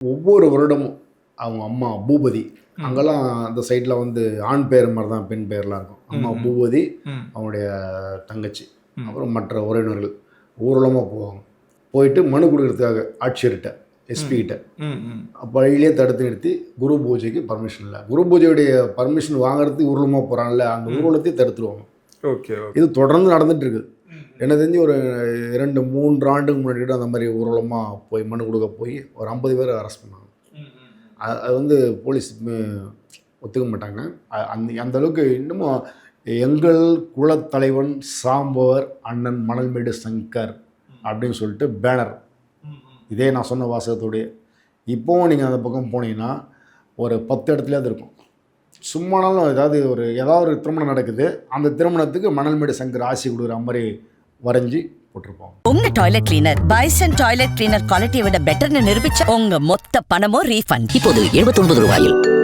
ஒவ்வொரு வருடமும் அவங்க அம்மா பூபதி. அங்கெல்லாம் அந்த சைடில் வந்து ஆண் பேர் மாதிரி தான் பெண் பேர்லாம் இருக்கும். அம்மா. பூபதி ம், அவங்களுடைய தங்கச்சி. அப்புறம் மற்ற உறவினர்கள் ஊர்வலமாக போவாங்க. போயிட்டு மனு கொடுக்கறதுக்காக ஆட்சியர்கிட்ட எஸ்பி கிட்ட. ம், ம். வழியிலே தடுத்து நிறுத்தி குரு பூஜைக்கு பர்மிஷன் இல்லை குரு பூஜையுடைய பர்மிஷன் வாங்குறதுக்கு ஊர்வலமாக போகிறாங்கல்ல அந்த. ஊர்வலத்தையும் தடுத்துருவாங்க. Okay okay. இது தொடர்ந்து நடந்துட்டு இருக்குது. எனக்கு தெரிஞ்சு ஒரு இரண்டு மூன்று ஆண்டுக்கு முன்னாடி அந்த மாதிரி ஊர்வலமாக போய் மனு கொடுக்க போய் ஒரு ஐம்பது பேர் அரெஸ்ட் பண்ணாங்க. அது வந்து போலீஸ் ஒத்துக்க மாட்டாங்க. அந்த அந்த அளவுக்கு இன்னமும் எங்கள் குலத்தலைவன் சாம்பவர் அண்ணன் மணல்மேடு சங்கர் அப்படின்னு சொல்லிட்டு பேனர். இதே நான் சொன்ன வாசகத்தோடைய. இப்போவும் நீங்கள் அந்த பக்கம் போனீங்கன்னா ஒரு பத்து இடத்துலயாவது இருக்கும். சும்மானாலும் ஏதாவது ஒரு ஏதாவது ஒரு திருமணம் நடக்குது. அந்த திருமணத்துக்கு மணல்மேடு சங்கர் ஆசி கொடுக்குற மாதிரி வரைஞ்சி போட்டிருப்போம். உங்க toilet cleaner bison toilet cleaner குவாலிட்டியை விட பெட்டர்னு நிரூபிச்ச உங்க மொத்த பணமும் ரீஃபண்ட் இப்போது 79 ரூபாயில்.